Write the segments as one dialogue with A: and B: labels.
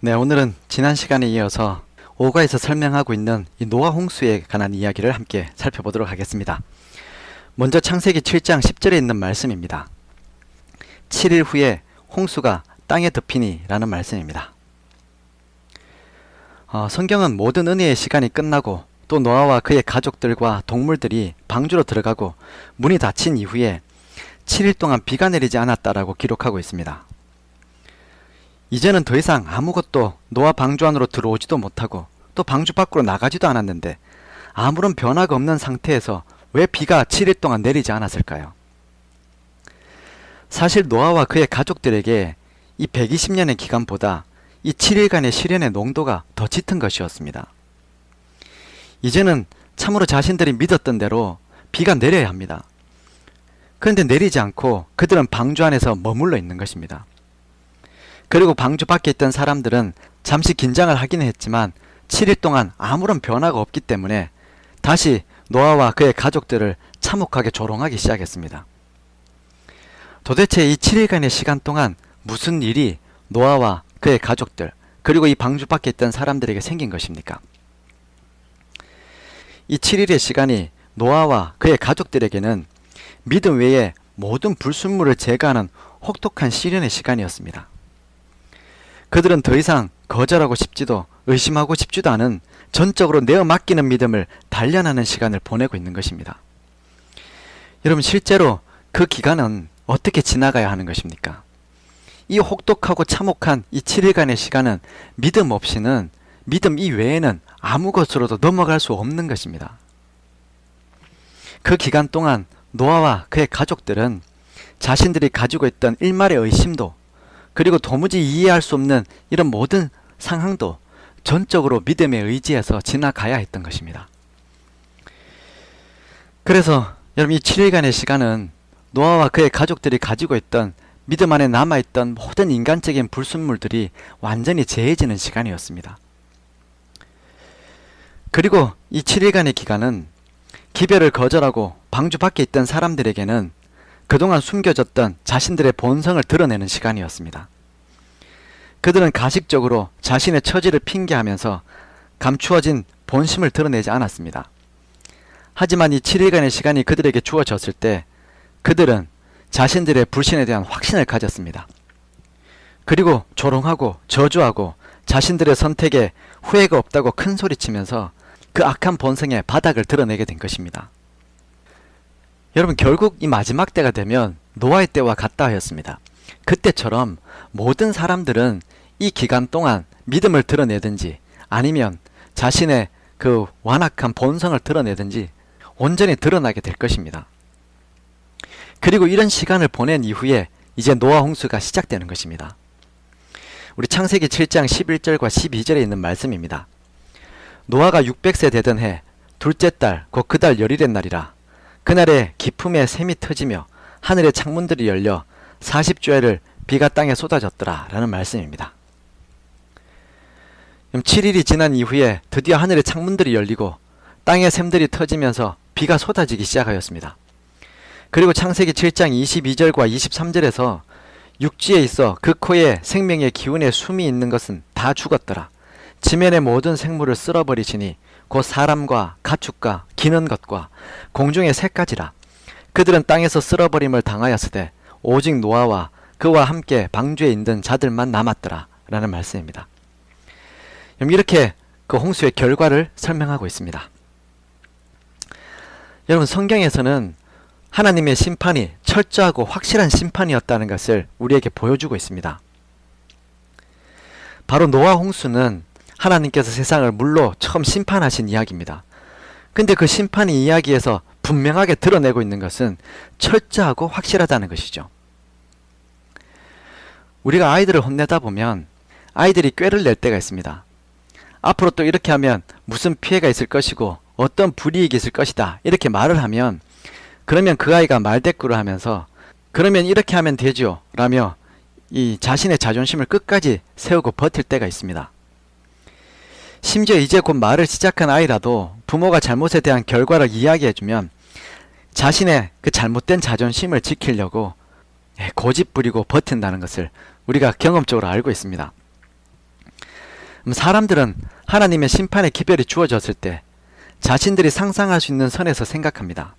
A: 네, 오늘은 지난 시간에 이어서 5가에서 설명하고 있는 이 노아 홍수에 관한 이야기를 함께 살펴보도록 하겠습니다. 먼저 창세기 7장 10절에 있는 말씀입니다. 7일 후에 홍수가 땅에 덮이니 라는 말씀입니다. 어, 성경은 모든 은혜의 시간이 끝나고 또 노아와 그의 가족들과 동물들이 방주로 들어가고 문이 닫힌 이후에 7일 동안 비가 내리지 않았다라고 기록하고 있습니다. 이제는 더 이상 아무것도 노아 방주 안으로 들어오지도 못하고 또 방주 밖으로 나가지도 않았는데 아무런 변화가 없는 상태에서 왜 비가 7일 동안 내리지 않았을까요? 사실 노아와 그의 가족들에게 이 120년의 기간보다 이 7일간의 시련의 농도가 더 짙은 것이었습니다. 이제는 참으로 자신들이 믿었던 대로 비가 내려야 합니다. 그런데 내리지 않고 그들은 방주 안에서 머물러 있는 것입니다. 그리고 방주 밖에 있던 사람들은 잠시 긴장을 하기는 했지만 7일 동안 아무런 변화가 없기 때문에 다시 노아와 그의 가족들을 참혹하게 조롱하기 시작했습니다. 도대체 이 7일간의 시간 동안 무슨 일이 노아와 그의 가족들 그리고 이 방주 밖에 있던 사람들에게 생긴 것입니까? 이 7일의 시간이 노아와 그의 가족들에게는 믿음 외에 모든 불순물을 제거하는 혹독한 시련의 시간이었습니다. 그들은 더 이상 거절하고 싶지도 의심하고 싶지도 않은 전적으로 내어 맡기는 믿음을 단련하는 시간을 보내고 있는 것입니다. 여러분 실제로 그 기간은 어떻게 지나가야 하는 것입니까? 이 혹독하고 참혹한 이 7일간의 시간은 믿음 없이는 믿음 이외에는 아무 것으로도 넘어갈 수 없는 것입니다. 그 기간 동안 노아와 그의 가족들은 자신들이 가지고 있던 일말의 의심도 그리고 도무지 이해할 수 없는 이런 모든 상황도 전적으로 믿음에 의지해서 지나가야 했던 것입니다. 그래서 여러분 이 7일간의 시간은 노아와 그의 가족들이 가지고 있던 믿음 안에 남아있던 모든 인간적인 불순물들이 완전히 제해지는 시간이었습니다. 그리고 이 7일간의 기간은 기별을 거절하고 방주 밖에 있던 사람들에게는 그동안 숨겨졌던 자신들의 본성을 드러내는 시간이었습니다. 그들은 가식적으로 자신의 처지를 핑계하면서 감추어진 본심을 드러내지 않았습니다. 하지만 이 7일간의 시간이 그들에게 주어졌을 때 그들은 자신들의 불신에 대한 확신을 가졌습니다. 그리고 조롱하고 저주하고 자신들의 선택에 후회가 없다고 큰 소리치면서 그 악한 본성의 바닥을 드러내게 된 것입니다. 여러분 결국 이 마지막 때가 되면 노아의 때와 같다 하였습니다. 그때처럼 모든 사람들은 이 기간 동안 믿음을 드러내든지 아니면 자신의 그 완악한 본성을 드러내든지 온전히 드러나게 될 것입니다. 그리고 이런 시간을 보낸 이후에 이제 노아 홍수가 시작되는 것입니다. 우리 창세기 7장 11절과 12절에 있는 말씀입니다. 노아가 600세 되던 해 둘째 달 곧 그 달 열일의 날이라 그날에 기품에 샘이 터지며 하늘의 창문들이 열려 40주야를 비가 땅에 쏟아졌더라 라는 말씀입니다. 7일이 지난 이후에 드디어 하늘의 창문들이 열리고 땅의 샘들이 터지면서 비가 쏟아지기 시작하였습니다. 그리고 창세기 7장 22절과 23절에서 육지에 있어 그 코에 생명의 기운의 숨이 있는 것은 다 죽었더라. 지면의 모든 생물을 쓸어버리시니 곧 사람과 가축과 기는 것과 공중의 새까지라. 그들은 땅에서 쓸어버림을 당하였으되 오직 노아와 그와 함께 방주에 있는 자들만 남았더라. 라는 말씀입니다. 이렇게 그 홍수의 결과를 설명하고 있습니다. 여러분 성경에서는 하나님의 심판이 철저하고 확실한 심판이었다는 것을 우리에게 보여주고 있습니다. 바로 노아 홍수는 하나님께서 세상을 물로 처음 심판하신 이야기입니다. 근데 그 심판이 이야기에서 분명하게 드러내고 있는 것은 철저하고 확실하다는 것이죠. 우리가 아이들을 혼내다 보면 아이들이 꾀를 낼 때가 있습니다. 앞으로 또 이렇게 하면 무슨 피해가 있을 것이고 어떤 불이익이 있을 것이다. 이렇게 말을 하면 그러면 그 아이가 말대꾸를 하면서 그러면 이렇게 하면 되죠. 라며 이 자신의 자존심을 끝까지 세우고 버틸 때가 있습니다. 심지어 이제 곧 말을 시작한 아이라도 부모가 잘못에 대한 결과를 이야기해주면 자신의 그 잘못된 자존심을 지키려고 고집 부리고 버틴다는 것을 우리가 경험적으로 알고 있습니다. 음, 사람들은 하나님의 심판의 기별이 주어졌을 때 자신들이 상상할 수 있는 선에서 생각합니다.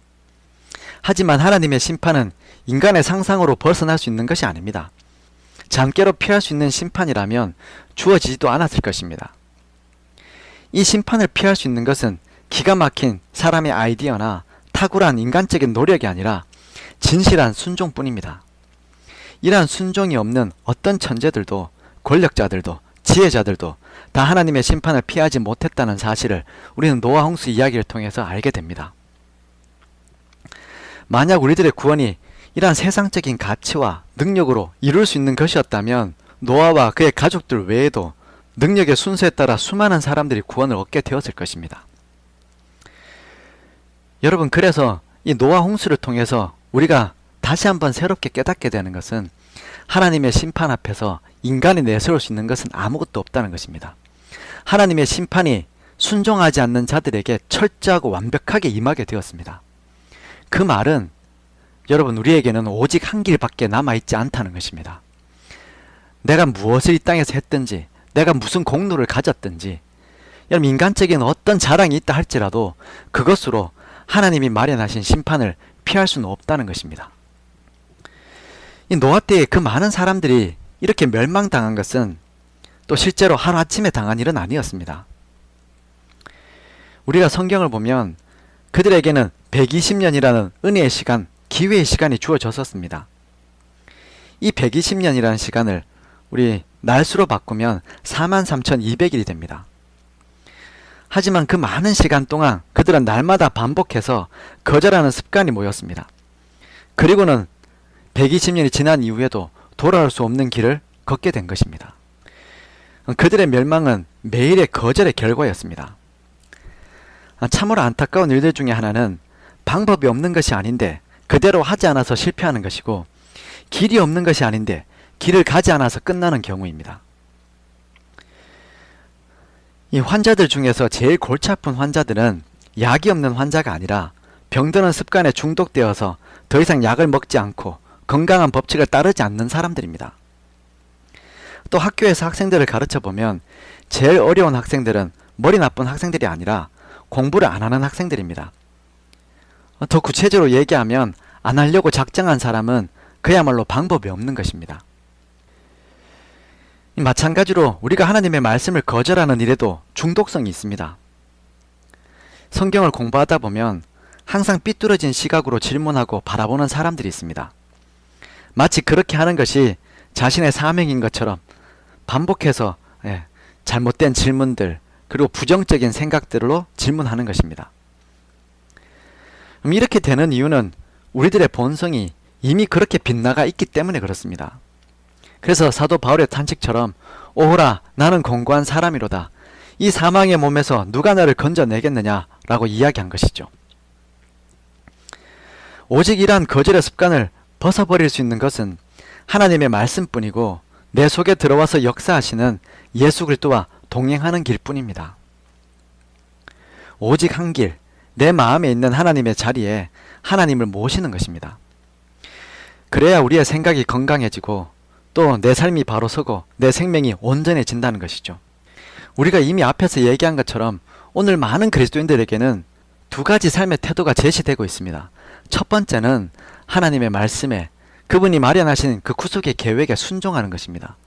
A: 하지만 하나님의 심판은 인간의 상상으로 벗어날 수 있는 것이 아닙니다. 잠깨로 피할 수 있는 심판이라면 주어지지도 않았을 것입니다. 이 심판을 피할 수 있는 것은 기가 막힌 사람의 아이디어나 탁월한 인간적인 노력이 아니라 진실한 순종뿐입니다. 이러한 순종이 없는 어떤 천재들도 권력자들도 지혜자들도 다 하나님의 심판을 피하지 못했다는 사실을 우리는 노아 홍수 이야기를 통해서 알게 됩니다. 만약 우리들의 구원이 이러한 세상적인 가치와 능력으로 이룰 수 있는 것이었다면 노아와 그의 가족들 외에도 능력의 순서에 따라 수많은 사람들이 구원을 얻게 되었을 것입니다. 여러분 그래서 이 노아 홍수를 통해서 우리가 다시 한번 새롭게 깨닫게 되는 것은 하나님의 심판 앞에서 인간이 내세울 수 있는 것은 아무것도 없다는 것입니다. 하나님의 심판이 순종하지 않는 자들에게 철저하고 완벽하게 임하게 되었습니다. 그 말은 여러분 우리에게는 오직 한 길밖에 남아있지 않다는 것입니다. 내가 무엇을 이 땅에서 했든지 내가 무슨 공로를 가졌든지 여러분 인간적인 어떤 자랑이 있다 할지라도 그것으로 하나님이 마련하신 심판을 피할 수는 없다는 것입니다. 이 노아 때에 그 많은 사람들이 이렇게 멸망당한 것은 또 실제로 하루아침에 당한 일은 아니었습니다. 우리가 성경을 보면 그들에게는 120년이라는 은혜의 시간, 기회의 시간이 주어졌었습니다. 이 120년이라는 시간을 우리 날수로 바꾸면 43,200일이 됩니다. 하지만 그 많은 시간 동안 그들은 날마다 반복해서 거절하는 습관이 모였습니다. 그리고는 120년이 지난 이후에도 돌아올 수 없는 길을 걷게 된 것입니다. 그들의 멸망은 매일의 거절의 결과였습니다. 참으로 안타까운 일들 중에 하나는 방법이 없는 것이 아닌데 그대로 하지 않아서 실패하는 것이고 길이 없는 것이 아닌데 길을 가지 않아서 끝나는 경우입니다. 이 환자들 중에서 제일 골치 아픈 환자들은 약이 없는 환자가 아니라 병드는 습관에 중독되어서 더 이상 약을 먹지 않고 건강한 법칙을 따르지 않는 사람들입니다. 또 학교에서 학생들을 가르쳐 보면 제일 어려운 학생들은 머리 나쁜 학생들이 아니라 공부를 안 하는 학생들입니다. 더 구체적으로 얘기하면 안 하려고 작정한 사람은 그야말로 방법이 없는 것입니다. 마찬가지로 우리가 하나님의 말씀을 거절하는 일에도 중독성이 있습니다. 성경을 공부하다 보면 항상 삐뚤어진 시각으로 질문하고 바라보는 사람들이 있습니다. 마치 그렇게 하는 것이 자신의 사명인 것처럼 반복해서 예, 잘못된 질문들 그리고 부정적인 생각들로 질문하는 것입니다. 이렇게 되는 이유는 우리들의 본성이 이미 그렇게 빗나가 있기 때문에 그렇습니다. 그래서 사도 바울의 탄식처럼 오호라 나는 공고한 사람이로다. 이 사망의 몸에서 누가 나를 건져내겠느냐라고 이야기한 것이죠. 오직 이러한 거절의 습관을 벗어버릴 수 있는 것은 하나님의 말씀뿐이고 내 속에 들어와서 역사하시는 예수 그리스도와 동행하는 길뿐입니다. 오직 한 길, 내 마음에 있는 하나님의 자리에 하나님을 모시는 것입니다. 그래야 우리의 생각이 건강해지고 또 내 삶이 바로 서고 내 생명이 온전해진다는 것이죠. 우리가 이미 앞에서 얘기한 것처럼 오늘 많은 그리스도인들에게는 두 가지 삶의 태도가 제시되고 있습니다. 첫 번째는 하나님의 말씀에 그분이 마련하신 그 구속의 계획에 순종하는 것입니다.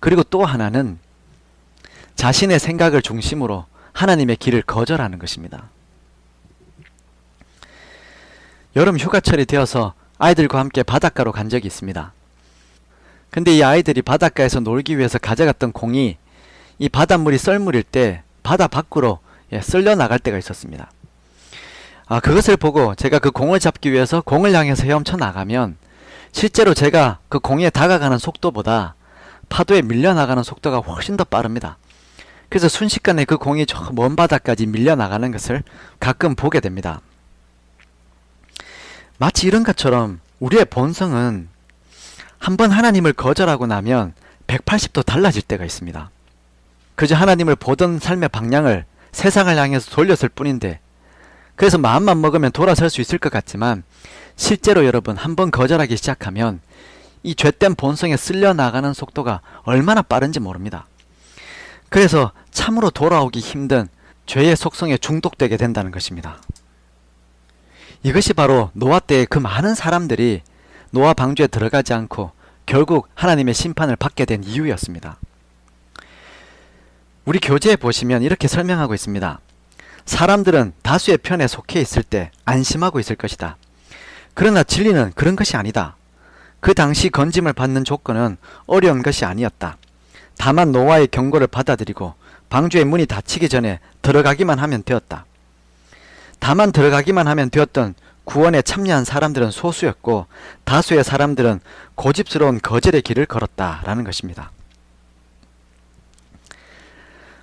A: 그리고 또 하나는 자신의 생각을 중심으로 하나님의 길을 거절하는 것입니다. 여름 휴가철이 되어서 아이들과 함께 바닷가로 간 적이 있습니다. 근데 이 아이들이 바닷가에서 놀기 위해서 가져갔던 공이 이 바닷물이 썰물일 때 바다 밖으로 예, 쓸려 나갈 때가 있었습니다. 아, 그것을 보고 제가 그 공을 잡기 위해서 공을 향해서 헤엄쳐 나가면 실제로 제가 그 공에 다가가는 속도보다 파도에 밀려나가는 속도가 훨씬 더 빠릅니다. 그래서 순식간에 그 공이 저 먼 바다까지 밀려나가는 것을 가끔 보게 됩니다. 마치 이런 것처럼 우리의 본성은 한번 하나님을 거절하고 나면 180도 달라질 때가 있습니다. 그저 하나님을 보던 삶의 방향을 세상을 향해서 돌렸을 뿐인데 그래서 마음만 먹으면 돌아설 수 있을 것 같지만 실제로 여러분 한번 거절하기 시작하면 이 죄된 본성에 쓸려 나가는 속도가 얼마나 빠른지 모릅니다. 그래서 참으로 돌아오기 힘든 죄의 속성에 중독되게 된다는 것입니다. 이것이 바로 노아 때의 그 많은 사람들이 노아 방주에 들어가지 않고 결국 하나님의 심판을 받게 된 이유였습니다. 우리 교재에 보시면 이렇게 설명하고 있습니다. 사람들은 다수의 편에 속해 있을 때 안심하고 있을 것이다. 그러나 진리는 그런 것이 아니다. 그 당시 건짐을 받는 조건은 어려운 것이 아니었다. 다만 노아의 경고를 받아들이고 방주의 문이 닫히기 전에 들어가기만 하면 되었다. 다만 들어가기만 하면 되었던 구원에 참여한 사람들은 소수였고 다수의 사람들은 고집스러운 거절의 길을 걸었다라는 것입니다.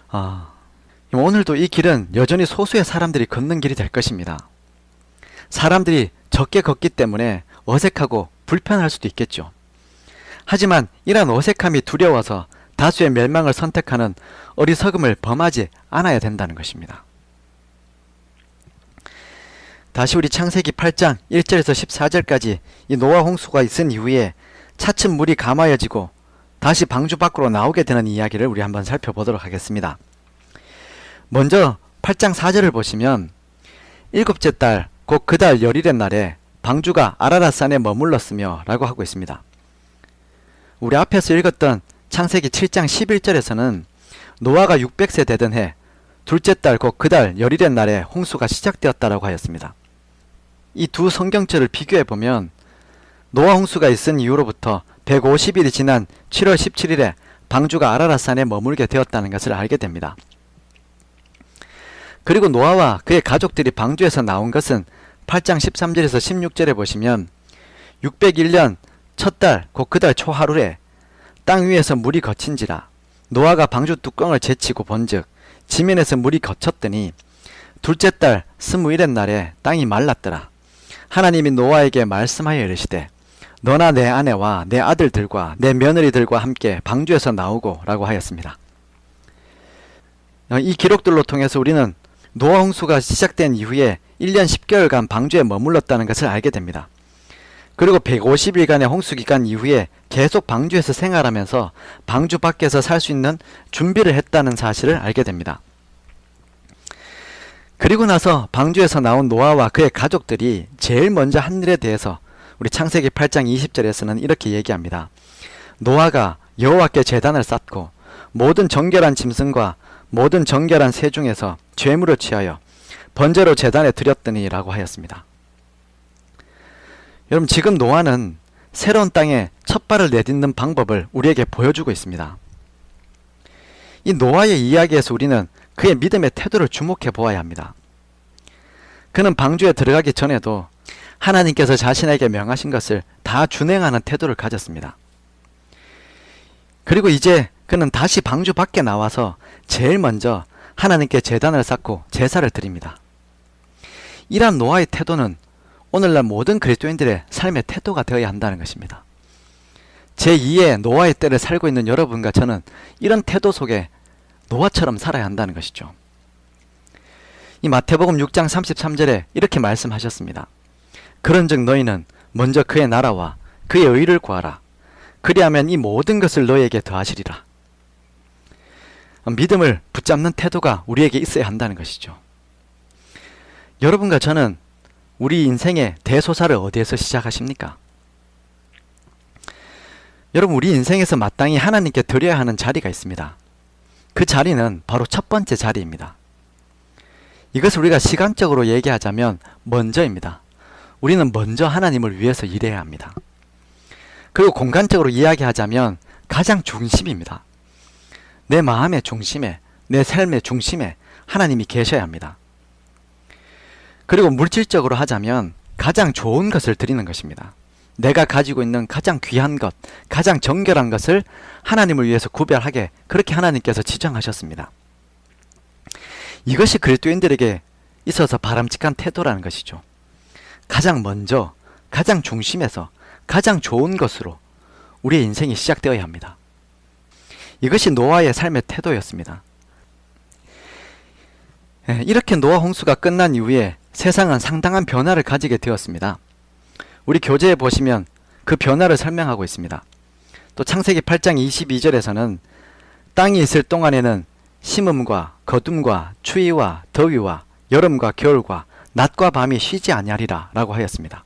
A: 아, 오늘도 이 길은 여전히 소수의 사람들이 걷는 길이 될 것입니다. 사람들이 적게 걷기 때문에 어색하고 불편할 수도 있겠죠. 하지만 이러한 어색함이 두려워서 다수의 멸망을 선택하는 어리석음을 범하지 않아야 된다는 것입니다. 다시 우리 창세기 8장 1절에서 14절까지 이 노아 홍수가 있은 이후에 차츰 물이 감아여지고 다시 방주 밖으로 나오게 되는 이야기를 우리 한번 살펴보도록 하겠습니다. 먼저 8장 4절을 보시면 일곱째 달 곧 그 달 열일의 날에 방주가 아라라산에 머물렀으며 라고 하고 있습니다. 우리 앞에서 읽었던 창세기 7장 11절에서는 노아가 600세 되던 해 둘째 달 곧 그 달 열일의 날에 홍수가 시작되었다라고 하였습니다. 이 두 성경절을 비교해 보면 노아 홍수가 있은 이후로부터 150일이 지난 7월 17일에 방주가 아라라산에 머물게 되었다는 것을 알게 됩니다. 그리고 노아와 그의 가족들이 방주에서 나온 것은 8장 13절에서 16절에 보시면 601년 첫 달 곧 그 달 초하루에 땅 위에서 물이 거친지라 노아가 방주 뚜껑을 제치고 본즉 지면에서 물이 거쳤더니 둘째 달 스무일의 날에 땅이 말랐더라 하나님이 노아에게 말씀하여 이르시되 너나 내 아내와 내 아들들과 내 며느리들과 함께 방주에서 나오고 라고 하였습니다. 어, 이 기록들로 통해서 우리는 노아 홍수가 시작된 이후에 1년 10개월간 방주에 머물렀다는 것을 알게 됩니다. 그리고 150일간의 홍수 기간 이후에 계속 방주에서 생활하면서 방주 밖에서 살 수 있는 준비를 했다는 사실을 알게 됩니다. 그리고 나서 방주에서 나온 노아와 그의 가족들이 제일 먼저 한 일에 대해서 우리 창세기 8장 20절에서는 이렇게 얘기합니다. 노아가 여호와께 제단을 쌓고 모든 정결한 짐승과 모든 정결한 새 중에서 죄물을 취하여 번제로 제단에 드렸더니라고 하였습니다. 여러분 지금 노아는 새로운 땅에 첫 발을 내딛는 방법을 우리에게 보여주고 있습니다. 이 노아의 이야기에서 우리는 그의 믿음의 태도를 주목해 보아야 합니다. 그는 방주에 들어가기 전에도 하나님께서 자신에게 명하신 것을 다 준행하는 태도를 가졌습니다. 그리고 이제 그는 다시 방주 밖에 나와서 제일 먼저 하나님께 제단을 쌓고 제사를 드립니다. 이러한 노아의 태도는 오늘날 모든 그리스도인들의 삶의 태도가 되어야 한다는 것입니다. 제2의 노아의 때를 살고 있는 여러분과 저는 이런 태도 속에 노아처럼 살아야 한다는 것이죠. 이 마태복음 6장 33절에 이렇게 말씀하셨습니다. 그런즉 너희는 먼저 그의 나라와 그의 의를 구하라. 그리하면 이 모든 것을 너희에게 더하시리라. 믿음을 붙잡는 태도가 우리에게 있어야 한다는 것이죠. 여러분과 저는 우리 인생의 대소사를 어디에서 시작하십니까? 여러분, 우리 인생에서 마땅히 하나님께 드려야 하는 자리가 있습니다. 그 자리는 바로 첫 번째 자리입니다. 이것을 우리가 시간적으로 얘기하자면 먼저입니다. 우리는 먼저 하나님을 위해서 일해야 합니다. 그리고 공간적으로 이야기하자면 가장 중심입니다. 내 마음의 중심에, 내 삶의 중심에 하나님이 계셔야 합니다. 그리고 물질적으로 하자면 가장 좋은 것을 드리는 것입니다. 내가 가지고 있는 가장 귀한 것, 가장 정결한 것을 하나님을 위해서 구별하게 그렇게 하나님께서 지정하셨습니다. 이것이 그리스도인들에게 있어서 바람직한 태도라는 것이죠. 가장 먼저, 가장 중심에서 가장 좋은 것으로 우리의 인생이 시작되어야 합니다. 이것이 노아의 삶의 태도였습니다. 예, 이렇게 노아 홍수가 끝난 이후에 세상은 상당한 변화를 가지게 되었습니다. 우리 교재에 보시면 그 변화를 설명하고 있습니다. 또 창세기 8장 22절에서는 땅이 있을 동안에는 심음과 거둠과 추위와 더위와 여름과 겨울과 낮과 밤이 쉬지 아니하리라 라고 하였습니다.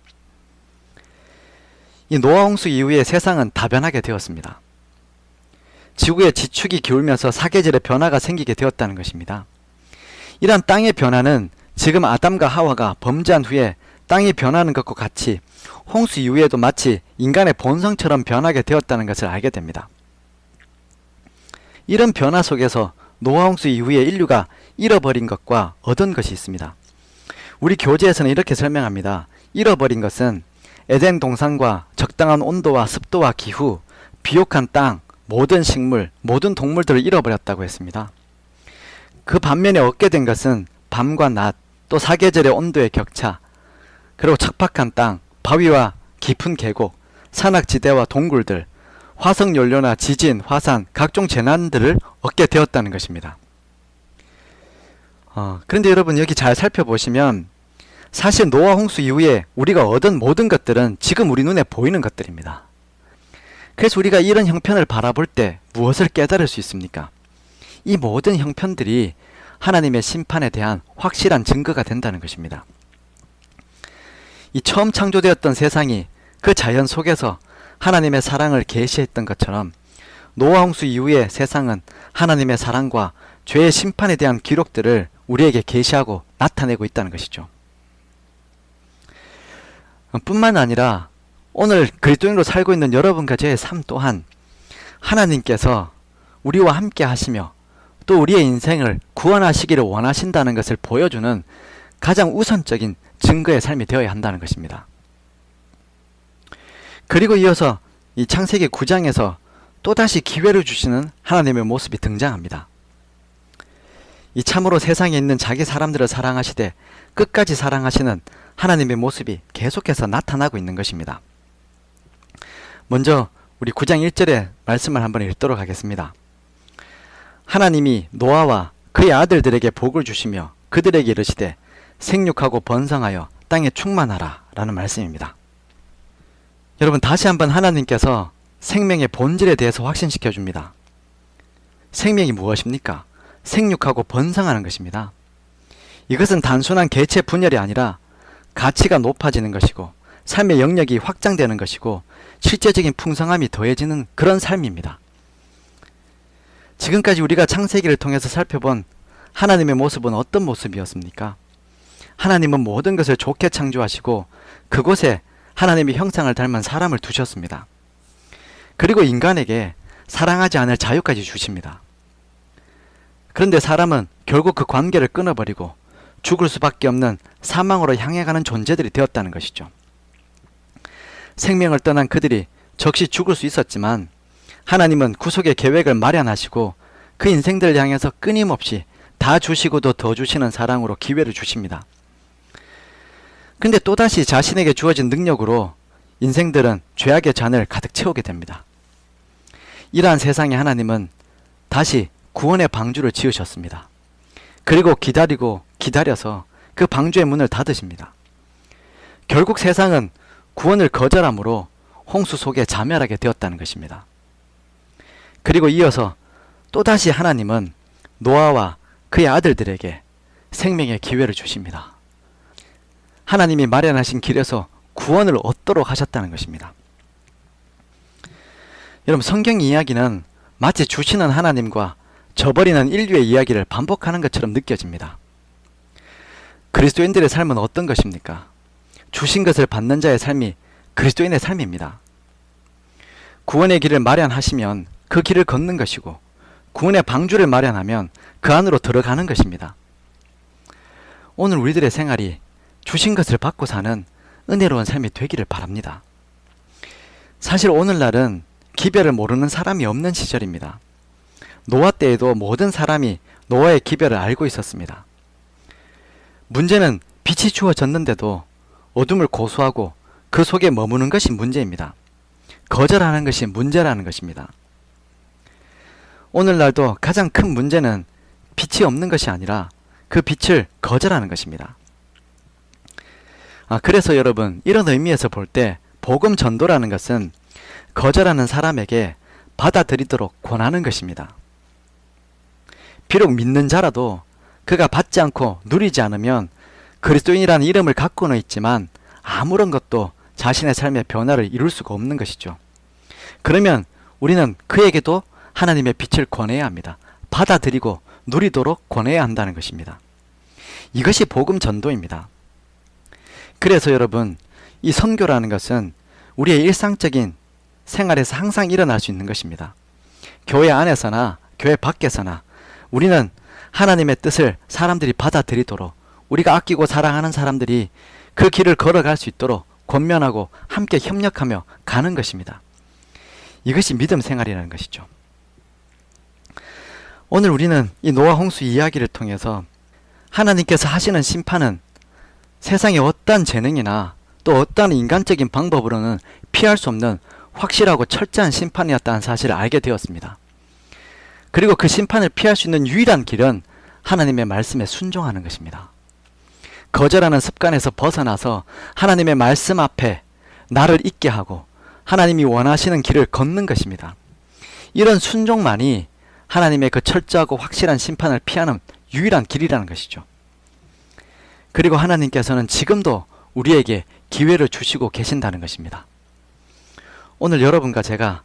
A: 이 노아 홍수 이후에 세상은 다변하게 되었습니다. 지구의 지축이 기울면서 사계절의 변화가 생기게 되었다는 것입니다. 이러한 땅의 변화는 지금 아담과 하와가 범죄한 후에 땅이 변하는 것과 같이 홍수 이후에도 마치 인간의 본성처럼 변하게 되었다는 것을 알게 됩니다. 이런 변화 속에서 노아 홍수 이후에 인류가 잃어버린 것과 얻은 것이 있습니다. 우리 교재에서는 이렇게 설명합니다. 잃어버린 것은 에덴 동산과 적당한 온도와 습도와 기후, 비옥한 땅, 모든 식물, 모든 동물들을 잃어버렸다고 했습니다. 그 반면에 얻게 된 것은 밤과 낮, 또 사계절의 온도의 격차, 그리고 척박한 땅, 바위와 깊은 계곡, 산악지대와 동굴들, 화석 연료나 지진, 화산, 각종 재난들을 얻게 되었다는 것입니다. 어, 그런데 여러분 여기 잘 살펴보시면 사실 노아 홍수 이후에 우리가 얻은 모든 것들은 지금 우리 눈에 보이는 것들입니다. 그래서 우리가 이런 형편을 바라볼 때 무엇을 깨달을 수 있습니까? 이 모든 형편들이 하나님의 심판에 대한 확실한 증거가 된다는 것입니다. 이 처음 창조되었던 세상이 그 자연 속에서 하나님의 사랑을 계시했던 것처럼 노아 홍수 이후의 세상은 하나님의 사랑과 죄의 심판에 대한 기록들을 우리에게 계시하고 나타내고 있다는 것이죠. 뿐만 아니라 오늘 그리스도인으로 살고 있는 여러분과 저의 삶 또한 하나님께서 우리와 함께 하시며 또 우리의 인생을 구원하시기를 원하신다는 것을 보여주는 가장 우선적인 증거의 삶이 되어야 한다는 것입니다. 그리고 이어서 이 창세기 9장에서 또다시 기회를 주시는 하나님의 모습이 등장합니다. 이 참으로 세상에 있는 자기 사람들을 사랑하시되 끝까지 사랑하시는 하나님의 모습이 계속해서 나타나고 있는 것입니다. 먼저 우리 9장 1절의 말씀을 한번 읽도록 하겠습니다. 하나님이 노아와 그의 아들들에게 복을 주시며 그들에게 이르시되 생육하고 번성하여 땅에 충만하라 라는 말씀입니다. 여러분 다시 한번 하나님께서 생명의 본질에 대해서 확신시켜 줍니다. 생명이 무엇입니까? 생육하고 번성하는 것입니다. 이것은 단순한 개체 분열이 아니라 가치가 높아지는 것이고 삶의 영역이 확장되는 것이고 실제적인 풍성함이 더해지는 그런 삶입니다. 지금까지 우리가 창세기를 통해서 살펴본 하나님의 모습은 어떤 모습이었습니까? 하나님은 모든 것을 좋게 창조하시고 그곳에 하나님의 형상을 닮은 사람을 두셨습니다. 그리고 인간에게 사랑하지 않을 자유까지 주십니다. 그런데 사람은 결국 그 관계를 끊어버리고 죽을 수밖에 없는 사망으로 향해 가는 존재들이 되었다는 것이죠. 생명을 떠난 그들이 적시 죽을 수 있었지만 하나님은 구속의 계획을 마련하시고 그 인생들을 향해서 끊임없이 다 주시고도 더 주시는 사랑으로 기회를 주십니다. 근데 또다시 자신에게 주어진 능력으로 인생들은 죄악의 잔을 가득 채우게 됩니다. 이러한 세상에 하나님은 다시 구원의 방주를 지으셨습니다. 그리고 기다리고 기다려서 그 방주의 문을 닫으십니다. 결국 세상은 구원을 거절함으로 홍수 속에 자멸하게 되었다는 것입니다. 그리고 이어서 또다시 하나님은 노아와 그의 아들들에게 생명의 기회를 주십니다. 하나님이 마련하신 길에서 구원을 얻도록 하셨다는 것입니다. 여러분 성경 이야기는 마치 주시는 하나님과 저버리는 인류의 이야기를 반복하는 것처럼 느껴집니다. 그리스도인들의 삶은 어떤 것입니까? 주신 것을 받는 자의 삶이 그리스도인의 삶입니다. 구원의 길을 마련하시면 그 길을 걷는 것이고 구원의 방주를 마련하면 그 안으로 들어가는 것입니다. 오늘 우리들의 생활이 주신 것을 받고 사는 은혜로운 삶이 되기를 바랍니다. 사실 오늘날은 기별을 모르는 사람이 없는 시절입니다. 노아 때에도 모든 사람이 노아의 기별을 알고 있었습니다. 문제는 빛이 주어졌는데도 어둠을 고수하고 그 속에 머무는 것이 문제입니다. 거절하는 것이 문제라는 것입니다. 오늘날도 가장 큰 문제는 빛이 없는 것이 아니라 그 빛을 거절하는 것입니다. 아, 그래서 여러분, 이런 의미에서 볼 때 복음 전도라는 것은 거절하는 사람에게 받아들이도록 권하는 것입니다. 비록 믿는 자라도 그가 받지 않고 누리지 않으면 그리스도인이라는 이름을 갖고는 있지만 아무런 것도 자신의 삶의 변화를 이룰 수가 없는 것이죠. 그러면 우리는 그에게도 하나님의 빛을 권해야 합니다. 받아들이고 누리도록 권해야 한다는 것입니다. 이것이 복음 전도입니다. 그래서 여러분, 이 선교라는 것은 우리의 일상적인 생활에서 항상 일어날 수 있는 것입니다. 교회 안에서나 교회 밖에서나 우리는 하나님의 뜻을 사람들이 받아들이도록 우리가 아끼고 사랑하는 사람들이 그 길을 걸어갈 수 있도록 권면하고 함께 협력하며 가는 것입니다. 이것이 믿음 생활이라는 것이죠. 오늘 우리는 이 노아 홍수 이야기를 통해서 하나님께서 하시는 심판은 세상의 어떠한 재능이나 또 어떠한 인간적인 방법으로는 피할 수 없는 확실하고 철저한 심판이었다는 사실을 알게 되었습니다. 그리고 그 심판을 피할 수 있는 유일한 길은 하나님의 말씀에 순종하는 것입니다. 거절하는 습관에서 벗어나서 하나님의 말씀 앞에 나를 있게 하고 하나님이 원하시는 길을 걷는 것입니다. 이런 순종만이 하나님의 그 철저하고 확실한 심판을 피하는 유일한 길이라는 것이죠. 그리고 하나님께서는 지금도 우리에게 기회를 주시고 계신다는 것입니다. 오늘 여러분과 제가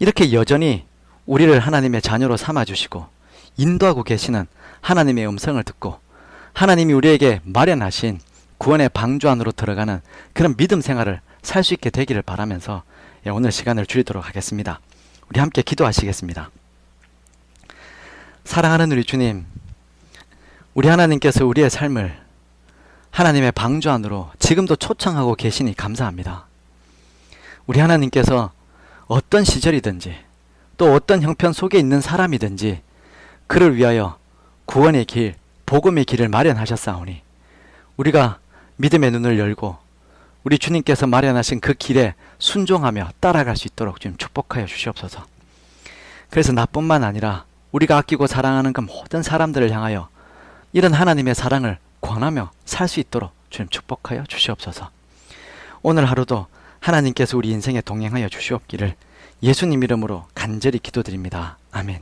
A: 이렇게 여전히 우리를 하나님의 자녀로 삼아 주시고 인도하고 계시는 하나님의 음성을 듣고 하나님이 우리에게 마련하신 구원의 방주 안으로 들어가는 그런 믿음 생활을 살 수 있게 되기를 바라면서 예, 오늘 시간을 줄이도록 하겠습니다. 우리 함께 기도하시겠습니다. 사랑하는 우리 주님, 우리 하나님께서 우리의 삶을 하나님의 방주 안으로 지금도 초청하고 계시니 감사합니다. 우리 하나님께서 어떤 시절이든지 또 어떤 형편 속에 있는 사람이든지 그를 위하여 구원의 길, 복음의 길을 마련하셨사오니 우리가 믿음의 눈을 열고 우리 주님께서 마련하신 그 길에 순종하며 따라갈 수 있도록 좀 축복하여 주시옵소서. 그래서 나뿐만 아니라 우리가 아끼고 사랑하는 그 모든 사람들을 향하여 이런 하나님의 사랑을 권하며 살 수 있도록 주님 축복하여 주시옵소서. 오늘 하루도 하나님께서 우리 인생에 동행하여 주시옵기를 예수님 이름으로 간절히 기도드립니다. 아멘.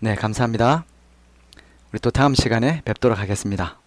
A: 네, 감사합니다. 우리 또 다음 시간에 뵙도록 하겠습니다.